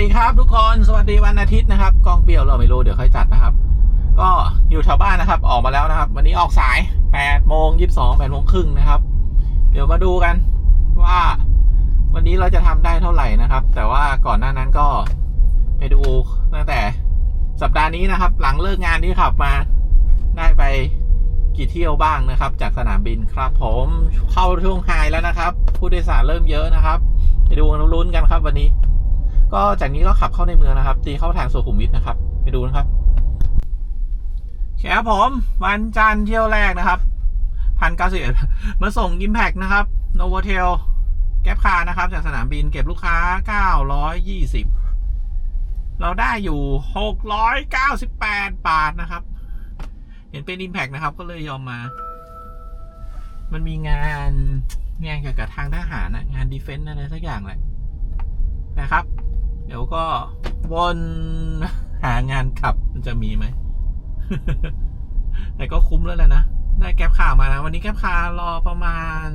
ดีครับทุกคนสวัสดีวันอาทิตย์นะครับกล้องเปียวเราไม่รู้เดี๋ยวค่อยจัดนะครับ ก็อยู่แถวบ้านนะครับ ออกมาแล้วนะครับ วันนี้ออกสาย8โมง22 8โมงครึ่งนะครับ เดี๋ยวมาดูกันว่า วันนี้เราจะทำได้เท่าไหร่นะครับ แต่ว่าก่อนหน้านั้นก็ไปดูตั้งแต่สัปดาห์นี้นะครับ หลังเลิกงานที่ขับมาได้ไปกี่เที่ยวบ้างนะครับ จากสนามบินครับ ผมเข้าช่วงไฮแล้วนะครับ ผู้โดยสารเริ่มเยอะนะครับ ไปดูลุ้นกันครับวันนี้ ก็จากนี้ก็ขับเข้าในเมืองนะครับ ตีเข้าทางสุขุมวิทนะครับ ไปดูนะครับแขครับผมวันจันทร์เที่ยวแรกนะครับพันเก้าสิบมาส่ง Impact นะครับโนโวเทลแก๊ปคาร์นะครับ จากสนามบินเก็บลูกค้าเก้าร้อยยี่สิบเราได้อยู่หกร้อยเก้าสิบแปดบาทนะครับ เห็นเป็น Impact นะครับ ก็เลยยอมมา มันมีงานงานเกี่ยวกับทางทหารนะงานดีเฟนต์อะไรสักอย่างแหละนะครับ เดี๋ยวก็วนหางานขับมันจะมีไหม แต่ก็คุ้มแล้วแหละนะ ได้แก๊ปข่าวมานะ วันนี้แก๊ปข่าวรอประมาณ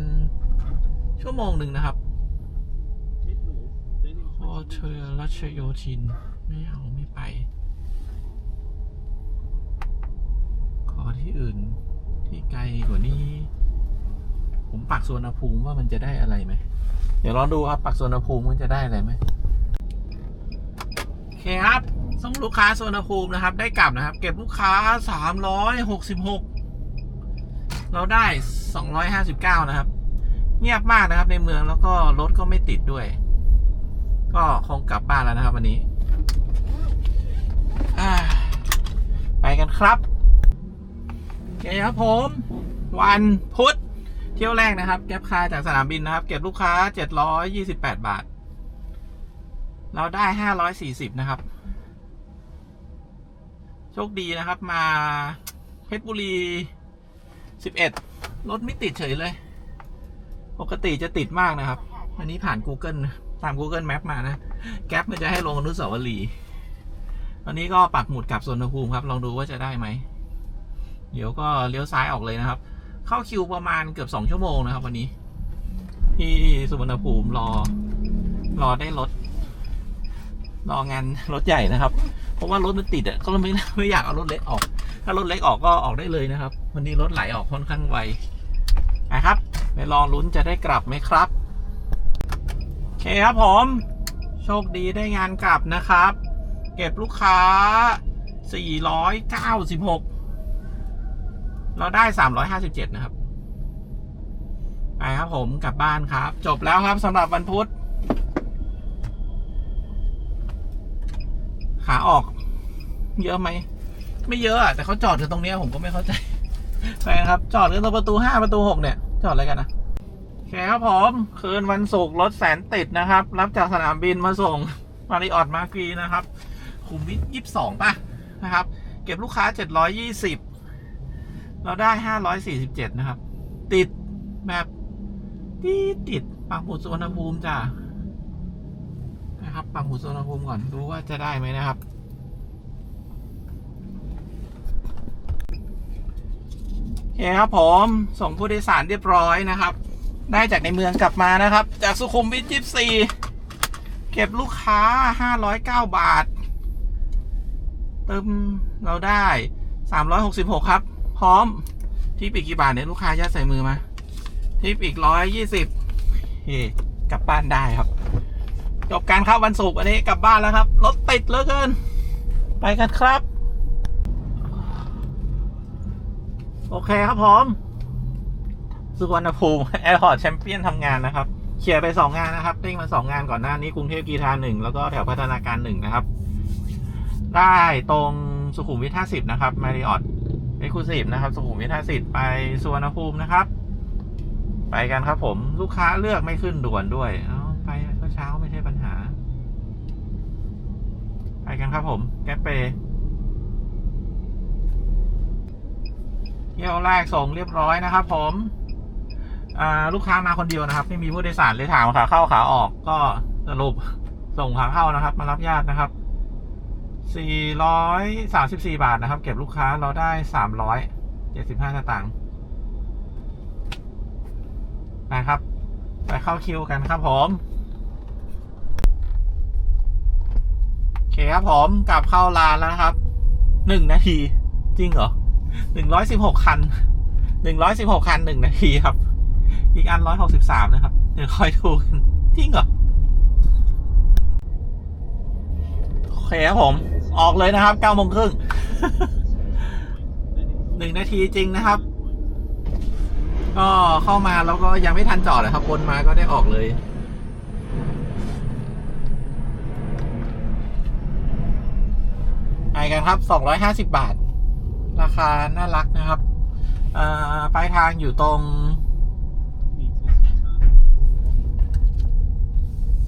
ชั่วโมงหนึ่งนะครับพอเชยรัชโยธิน ไม่เอาไม่ไป ขอที่อื่นที่ไกลกว่านี้ ผมปักสวนภูมิว่ามันจะได้อะไรไหม เดี๋ยวลองดูครับปักสวนภูมิมันจะได้อะไรไหม เคครับส่งลูกค้าสวนภูมินะครับ ได้กลับนะครับ เก็บลูกค้าสามร้อยหกสิบหกเราได้สองร้อยห้าสิบเก้านะครับ เงียบมากนะครับในเมืองแล้วก็รถก็ไม่ติดด้วย ก็คงกลับบ้านแล้วนะครับวันนี้ ไปกันครับโอเคครับผม วันพุธเที่ยวแรกนะครับแก๊ปคาจากสนามบินนะครับ เก็บลูกค้าเจ็ดร้อยยี่สิบแปดบาท เราได้ห้าร้อยสี่สิบนะครับ โชคดีนะครับ มาเพชรบุรีสิบเอ็ดรถไม่ติดเฉยเลย ปกติจะติดมากนะครับ อันนี้ผ่าน Google ตาม Google Map มานะ แก๊ปมันจะให้ลงอนุสาวรีย์ตอนนี้ก็ปักหมุดกลับสวนภูมิครับ ลองดูว่าจะได้ไหม เดี๋ยวก็เลี้ยวซ้ายออกเลยนะครับ เข้าคิวประมาณเกือบสองชั่วโมงนะครับ วันนี้ ที่สุวรรณภูมิรอ รอได้รถ รองานรถใหญ่นะครับ เพราะว่ารถมันติดอะก็ไม่ไม่อยากเอารถเล็กออก ถ้ารถเล็กออกก็ออกได้เลยนะครับ วันนี้รถไหลออกค่อนข้างไวนะครับไปรอลุ้นจะได้กลับไหมครับโอเคครับผม โชคดีได้งานกลับนะครับ เก็บลูกค้า 496 เราได้ 357 นะครับไปครับผมกลับบ้านครับ จบแล้วครับสำหรับวันพุธ ขาออก เยอะไหม ไม่เยอะอะแต่เขาจอดกันตรงเนี้ยผมก็ไม่เข้าใจไปครับ จอดกันตรงประตูห้าประตูหกเนี่ย จอดอะไรกันนะโอเคครับผมคืนวันศุกร์รถแสนติดนะครับ รับจากสนามบินมาส่งมาริออตมาร์กีนะครับคุมวิทยี่สิบสองป่ะนะครับ เก็บลูกค้าเจ็ดร้อยยี่สิบเราได้ห้าร้อยสี่สิบเจ็ดนะครับ ติดแบบติดติดปักหมุดสุวรรณภูมิจ้า นะครับ ปักหมุดสุวรรณภูมิก่อน ดูว่าจะได้ไหมนะครับ โอเคครับผม ส่งผู้โดยสารเรียบร้อยนะครับ ได้จากในเมืองกลับมานะครับ จากสุขุมวิท24เก็บลูกค้า509บาท เติมเราได้366ครับ พร้อมทิปอีกกี่บาทเนี่ยลูกค้ายัดใส่มือมาทิปอีก120เฮ้กลับบ้านได้ครับ จบการเข้าวันศุกร์อันนี้กลับบ้านแล้วครับ รถติดเหลือเกิน ไปกันครับ โอเคครับผมสุวรรณภูมิแอร์พอร์ตแชมเปี้ยนทำงานนะครับเคลียร์ไปสองงานนะครับเร่งมาสองงานก่อนหน้านี้กรุงเทพกีฬาหนึ่งแล้วก็แถวพัฒนาการหนึ่งนะครับ ได้ตรงสุขุมวิทห้าสิบนะครับมาริออตเอ็กซ์คลูซีฟนะครับ สุขุมวิทห้าสิบไปสุวรรณภูมินะครับ ไปกันครับผมลูกค้าเลือกไม่ขึ้นด่วนด้วย เอาไปเช้าไม่ใช่ปัญหา ไปกันครับผม แก๊ปเปเที่ยวแรกส่งเรียบร้อยนะครับ ผมลูกค้ามาคนเดียวนะครับ ไม่มีผู้โดยสารเลยถามขาเข้าขาออกก็สรุปส่งขาเข้านะครับ มารับญาตินะครับ 434 บาทนะครับ เก็บลูกค้าเราได้ 375สตางค์นะครับ ไปเข้าคิวกันครับผม ครับผมกลับเข้าร้านแล้วนะครับหนึ่งนาที จริงเหรอหนึ่งร้อยสิบหกคันหนึ่งร้อยสิบหกคันหนึ่งนาทีครับ อีกอันร้อยหกสิบสามนะครับ เดี๋ยวคอยดูกัน จริงเหรอโอเคครับผม ออกเลยนะครับเก้าโมงครึ่งหนึ่งนาทีจริงนะครับ ก็เข้ามาแล้วก็ยังไม่ทันจอดเลยครับวนมาก็ได้ออกเลย ไป กันครับ 250 บาท ราคาน่ารักนะครับปลายทางอยู่ตรง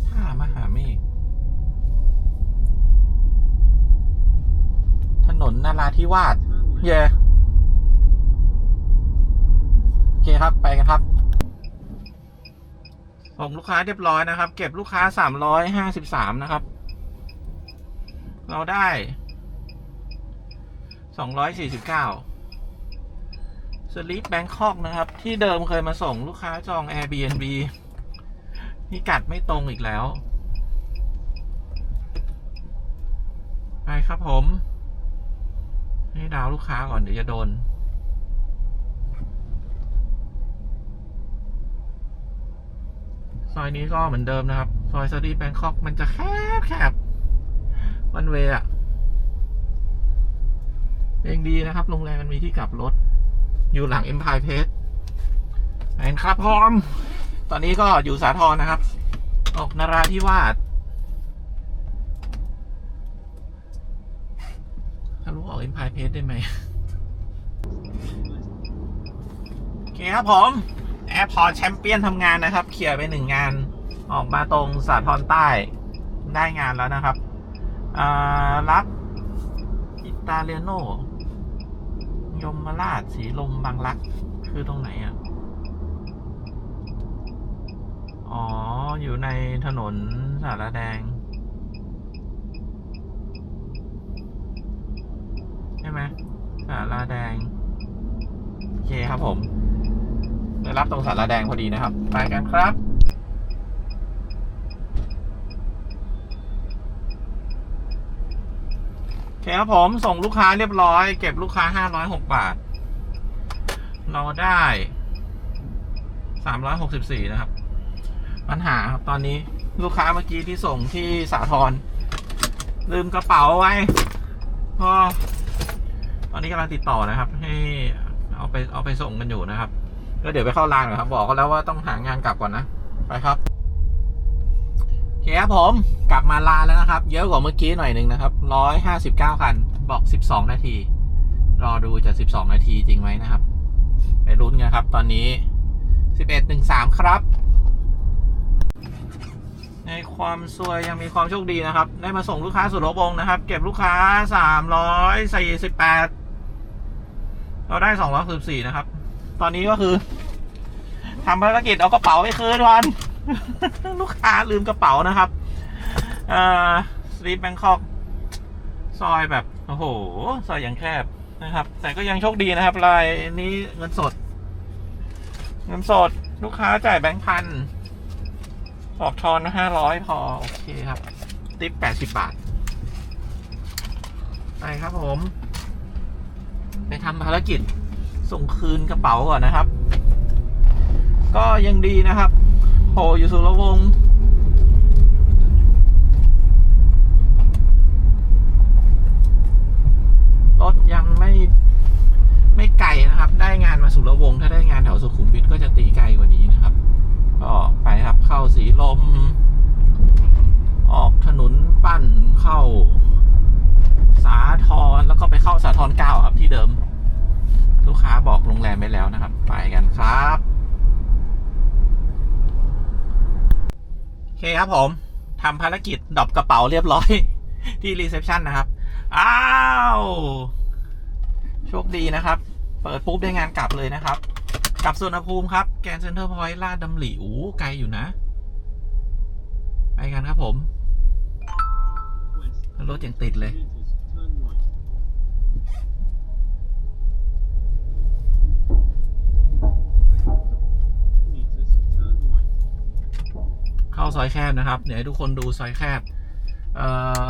ท่ามหาเมฆถนนนาราธิวาสเย่โอเคครับไปกันครับส่งลูกค้าเรียบร้อยนะครับ เก็บลูกค้า 353 นะครับ เราได้ 249สลิปแบงคอกนะครับ ที่เดิมเคยมาส่งลูกค้าจอง Airbnb นี่กัดไม่ตรงอีกแล้ว ไปครับผม ให้ดาวลูกค้าก่อนเดี๋ยวจะโดน ซอยนี้ก็เหมือนเดิมนะครับ ซอยสตีแบงคอกมันจะแคบแคบวันเวอะ ยังดีนะครับ โรงแรมมันมีที่กลับรถ อยู่หลัง Empire Place แอนครับพร้อม ตอนนี้ก็อยู่สาทรนะครับ ออกนาราธิวาสถ้ารู้ออก Empire Place ได้ไหมโอเคครับผมแอร์พอร์ตแชมเปี้ยนทำงานนะครับ เคลียร์ไปหนึ่งงาน ออกมาตรงสาทรใต้ได้งานแล้วนะครับรับอิตาเลียโน ยมราชสีลมบางรัก คือตรงไหนอะ อ๋อ อยู่ในถนนสารแดง ใช่ไหมสาราแดง โอเคครับผม ได้รับตรงสารแดงพอดีนะครับ ไปกันครับ โอเคครับผมส่งลูกค้าเรียบร้อย เก็บลูกค้าห้าร้อยหกบาท เราได้สามร้อยหกสิบสี่นะครับ ปัญหาครับตอนนี้ลูกค้าเมื่อกี้ที่ส่งที่สาทรลืมกระเป๋าไว้ก็ตอนนี้กำลังติดต่อนะครับ ให้เอาไปเอาไปส่งกันอยู่นะครับก็เดี๋ยวไปเข้าร้านก่อนครับ บอกเขาแล้วว่าต้องหางานกลับก่อนนะ ไปครับ เคครับผมกลับมาลานแล้วนะครับ เยอะกว่าเมื่อกี้หน่อยหนึ่งนะครับร้อยห้าสิบเก้าคัน บอกสิบสองนาที รอดูจะสิบสองนาทีจริงไหมนะครับ ไปลุ้นกันครับ ตอนนี้สิบเอ็ดหนึ่งสามครับ ในความซวยยังมีความโชคดีนะครับ ได้มาส่งลูกค้าสุดโลบงนะครับ เก็บลูกค้าสามร้อยสี่สิบแปดเราได้สองร้อยสิบสี่นะครับ ตอนนี้ก็คือทำภารกิจเอากระเป๋าไปคืนก่อน ลูกค้าลืมกระเป๋านะครับเอ่อสลีปแบงคอกซอยแบบ โอ้โห ซอยอย่างแคบนะครับ แต่ก็ยังโชคดีนะครับรายนี้เงินสด เงินสด ลูกค้าจ่ายแบงค์พันออกทอนห้าร้อยพอ โอเคครับ ติปแปดสิบบาท ไปครับผม ไปทำภารกิจส่งคืนกระเป๋าก่อนนะครับ ก็ยังดีนะครับ โหอยู่สุรวงศ์รถยังไม่ไม่ไกลนะครับ ได้งานมาสุรวงศ์ถ้าได้งานแถวสุขุมวิทก็จะตีไกลกว่านี้นะครับ ก็ไปครับเข้าสีลม ออกถนนปั้นเข้า สาทรแล้วก็ไปเข้าสาทรเก้าครับที่เดิม ลูกค้าบอกโรงแรมไปแล้วนะครับ ไปกันครับ โอเคครับผมทำภารกิจดรอปกระเป๋าเรียบร้อย ที่รีเซพชันนะครับ อ้าว โชคดีนะครับ เปิดปุ๊บได้งานกลับเลยนะครับ กลับสุวรรภูมิครับ แกนเซ็นเตอร์พอยต์ลาดดำหลิวไกลอยู่นะ ไปกันครับผม รถยังติดเลย เข้าซอยแคบนะครับ เดี๋ยวให้ทุกคนดูซอยแคบเอ่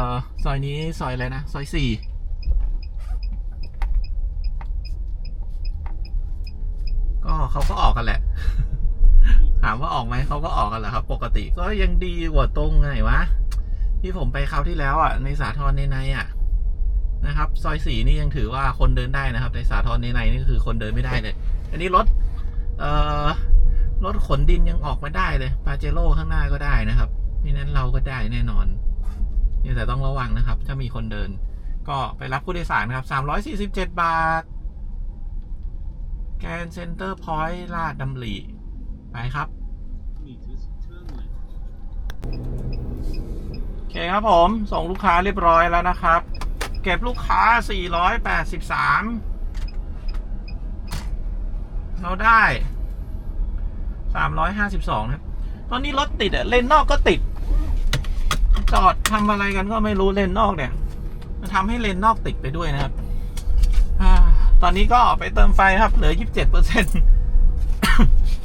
อซอยนี้ซอยอะไรนะ ซอยสี่ก็เขาก็ออกกันแหละ ถามว่าออกไหมเขาก็ออกกันแหละครับ ปกติก็ยังดีกว่าตรงไงวะ ที่ผมไปคราวที่แล้วอะ ในสาทรในในอะนะครับ ซอยสี่นี่ยังถือว่าคนเดินได้นะครับ ในสาทรในในนี่คือคนเดินไม่ได้เลย อันนี้รถเอ่อ รถขนดินยังออกมาได้เลยปาเจโร่ข้างหน้าก็ได้นะครับไม่นั้นเราก็ได้แน่นอนนี่แต่ต้องระวังนะครับ ถ้ามีคนเดิน ก็ไปรับผู้โดยสารนะครับ 347 บาท แกนเซ็นเตอร์พอยต์ลาดดำริไปครับโอเคครับผม ส่งลูกค้าเรียบร้อยแล้วนะครับ เก็บลูกค้า 483 เราได้ 352นะครับ ตอนนี้รถติดอะเลนนอกก็ติด จอดทำอะไรกันก็ไม่รู้เลนนอกเนี่ย มันทำให้เลนนอกติดไปด้วยนะครับอตอนนี้ก็ไปเติมไฟครับ เหลือ 27เปอร์เซ็นต์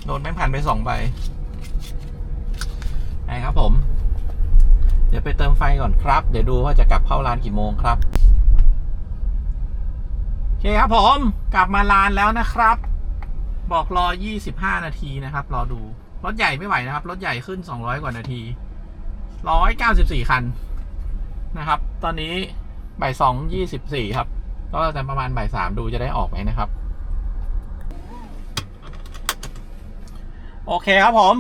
โดนแบงค์พันไปสองใบไปครับผม เดี๋ยวไปเติมไฟก่อนครับ เดี๋ยวดูว่าจะกลับเข้าร้านกี่โมงครับ โอเคครับผม กลับมาร้านแล้วนะครับ บอกรอ 25 นาทีนะครับ รอดู รถใหญ่ไม่ไหวนะครับ รถใหญ่ขึ้น 200 กว่านาที 194 คันนะครับ ตอนนี้บ่าย2 24ครับ ก็จะประมาณบ่าย3ดูจะได้ออกไหมนะครับ โอเคครับผม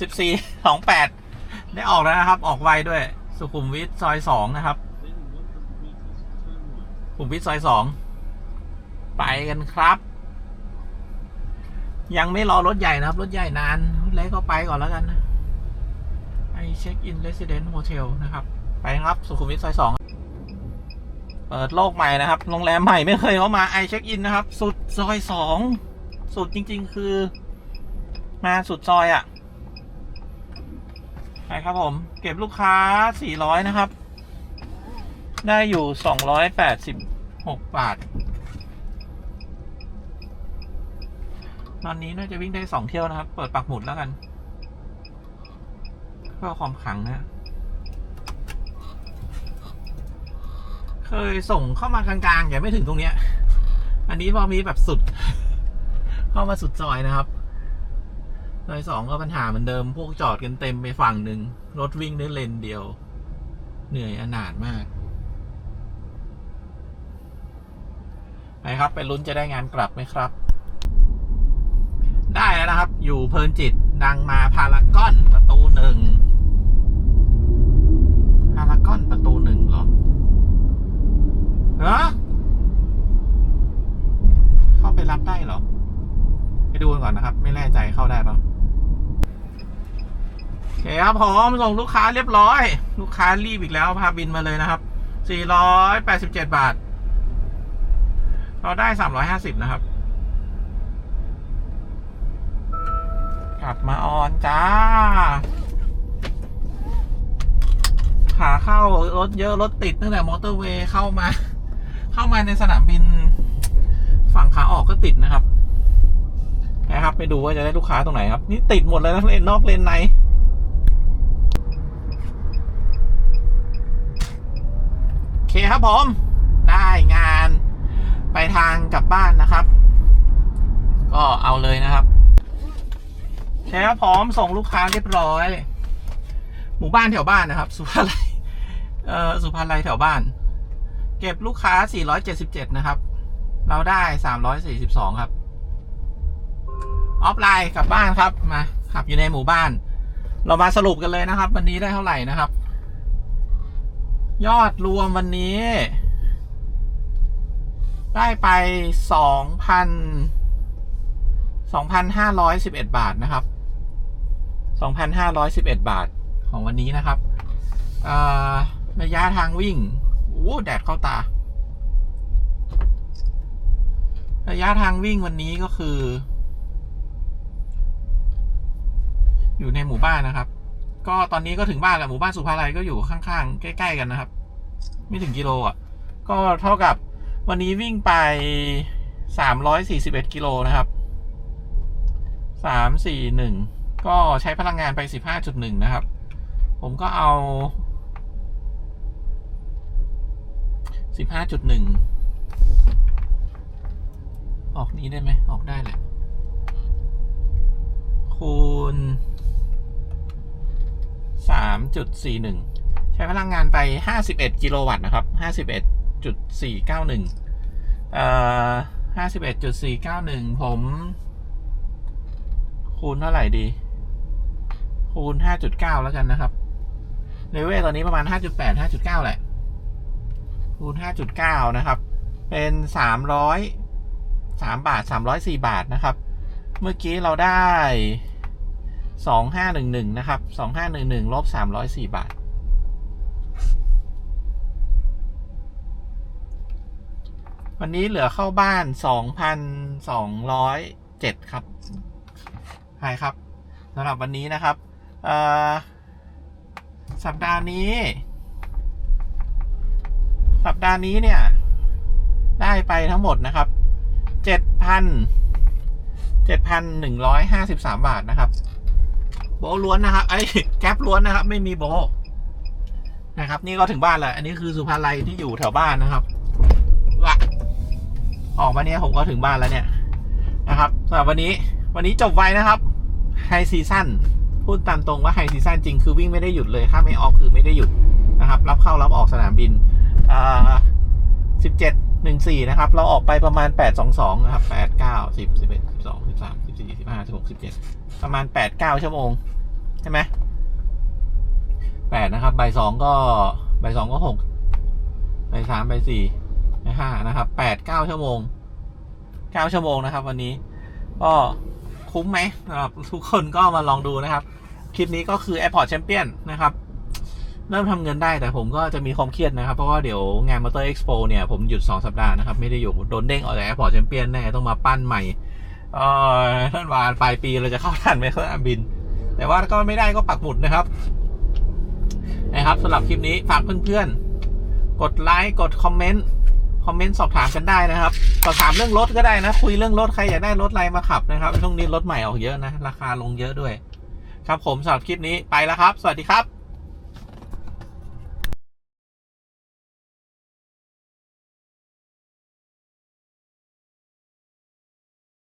14 28ได้ออกแล้วนะครับ ออกไวด้วย สุขุมวิทซอย2นะครับ สุขุมวิทซอย2ไปกันครับ ยังไม่รอรถใหญ่นะครับ รถใหญ่นานรถเล็กก็ไปก่อนแล้วกันนะไอเช็คอินเรสซิเดนต์โฮเทลนะครับ ไปครับ สุขุมวิทซอย2เปิดโลกใหม่นะครับ โรงแรมใหม่ไม่เคยเข้ามาไอเช็คอินนะครับ สุดซอย2สุดจริง ๆ คือ มาสุดซอยอะ่ะไปครับผม เก็บลูกค้า 400 นะครับ ได้อยู่ 286 บาท ตอนนี้น่าจะวิ่งได้2เที่ยวนะครับ เปิดปักหมุดแล้วกัน เพื่อความขังนะ เคยส่งเข้ามากลางๆ อย่าไม่ถึงตรงเนี้ย อันนี้พอมีแบบสุด เข้ามาสุดซอยนะครับซอยสองก็ปัญหาเหมือนเดิม พวกจอดกันเต็มไปฝั่งหนึ่ง รถวิ่งได้เลนเดียว เหนื่อยอนาถมากไปครับ ไปลุ้นจะได้งานกลับไหมครับ นะครับ อยู่เพลินจิตดังมาพารากอนประตูหนึ่งพารากอนประตูหนึ่งเหรอเหรอเข้าไปรับได้เหรอ ไปดูกันก่อนนะครับ ไม่แน่ใจเข้าได้ปะโอเคครับผมส่งลูกค้าเรียบร้อย ลูกค้ารีบอีกแล้วพาบินมาเลยนะครับ 487 บาท เราได้ 350 นะครับ กลับมาออนจ้า ขาเข้ารถเยอะรถติดตั้งแต่มอเตอร์เวย์เข้ามา เข้ามาในสนามบิน ฝั่งขาออกก็ติดนะครับนะครับ ไปดูว่าจะได้ลูกค้าตรงไหนครับ นี่ติดหมดเลยนะเลนนอกเลนในโอเคครับผมได้งานไปทางกลับบ้านนะครับ ก็เอาเลยนะครับ โอเคครับพร้อมส่งลูกค้าเรียบร้อย หมู่บ้านแถวบ้านนะครับ สุภาลัยเอ่อสุภาลัยแถวบ้าน เก็บลูกค้า 477 นะครับ เราได้ 342 ครับ ออฟไลน์กลับบ้านครับ มาขับอยู่ในหมู่บ้าน เรามาสรุปกันเลยนะครับ วันนี้ได้เท่าไหร่นะครับ ยอดรวมวันนี้ ได้ไปสองพันสองพันห้าร้อยสิบเอ็ดบาทนะครับ สองพันห้าร้อยสิบาทของวันนี้นะครับอ่าระยะทางวิ่งโอ้แดดเข้าตา ระยะทางวิ่งวันนี้ก็คือ อยู่ในหมู่บ้านนะครับ ก็ตอนนี้ก็ถึงบ้านแล้วหมู่บ้านสุภาลัยก็อยู่ข้างๆ ใกล้ๆกันนะครับ ไม่ถึงกิโลอะ ก็เท่ากับวันนี้วิ่งไปสามร้อยสี่สิบเอ็ดกิโลนะครับสามสี่หนึ่ง ก็ใช้พลังงานไปสิบห้าจุดหนึ่งนะครับ ผมก็เอาสิบห้าจุดหนึ่งออกนี้ได้ไหม ออกได้แหละ คูณสามจุดสี่หนึ่งใช้พลังงานไปห้าสิบเอ็ดกิโลวัตต์นะครับห้าสิบเอ็ดจุดสี่เก้าหนึ่งเอ่อห้าสิบเอ็ดจุดสี่เก้าหนึ่งผมคูณเท่าไหร่ดี คูณห้าจุดเก้าแล้วกันนะครับเลเวลตอนนี้ประมาณห้าจุดแปดห้าจุดเละ คูณห้าจุดเก้านะครับ เป็นสามร้อยสามบาทสามร้อยสี่บาทนะครับ เมื่อกี้เราได้สองห้าหนึ่งหนึ่งนะครับสองห้าหนึ่งหนึ่งลบสามร้อยสี่บาท วันนี้เหลือเข้าบ้านสองพันสองร้อยเจ็ดครับใช่ครับสำหรับวันนี้นะครับ สัปดาห์นี้ สัปดาห์นี้เนี่ย ได้ไปทั้งหมดนะครับเจ็ดพันเจ็ดพันหนึ่งร้อยห้าสิบสามบาทนะครับ โบล้วนนะครับไอ้แก๊ปล้วนนะครับ ไม่มีโบนะครับ นี่ก็ถึงบ้านแล้ว อันนี้คือสุภาลัยที่อยู่แถวบ้านนะครับวะออกมาเนี่ยผมก็ถึงบ้านแล้วเนี่ยนะครับสำหรับวันนี้วันนี้จบไวนะครับไฮซีซั่น พูดตามตรงว่าไฮซีซั่นจริงคือวิ่งไม่ได้หยุดเลยถ้าไม่ออกคือไม่ได้หยุดนะครับ รับเข้ารับออกสนามบินอ่าสิบเจ็ดหนึ่งสี่นะครับ เราออกไปประมาณแปดสองสองนะครับแปดเก้าสิบสิบเอ็ดสิบสองสิบสามสิบสี่สิบห้าสิบหกสิบเจ็ดประมาณแปดเก้าชั่วโมง ใช่ไหมแปดนะครับใบสองก็ใบสองก็หกใบสามใบสี่ใบห้านะครับแปดเก้าชั่วโมงเก้าชั่วโมงนะครับ วันนี้ ก็คุ้มไหมสำหรับทุกคนก็มาลองดูนะครับ คลิปนี้ก็คือ Airport Champion นะครับเริ่มทำเงินได้แต่ผมก็จะมีความเครียดนะครับ เพราะว่าเดี๋ยวงาน Motor Expo เนี่ยผมหยุด 2 สัปดาห์นะครับ ไม่ได้อยู่โดนเด้งออกจาก Airport Champion แน่ต้องมาปั้นใหม่เออท่านวานปลายปีเราจะเข้าทันไหมครับบิน แต่ว่าก็ไม่ได้ก็ปักหมุดนะครับ นะครับสำหรับคลิปนี้ฝากเพื่อนๆ กดไลค์กดคอมเมนต์คอมเมนต์สอบถามกันได้นะครับสอบถามเรื่องรถก็ได้นะ คุยเรื่องรถใครอยากได้รถอะไรมาขับนะครับช่วงนี้รถใหม่ออกเยอะนะ ราคาลงเยอะด้วย ครับผมสำหรับคลิปนี้ไปแล้วครับ สวัสดีครับ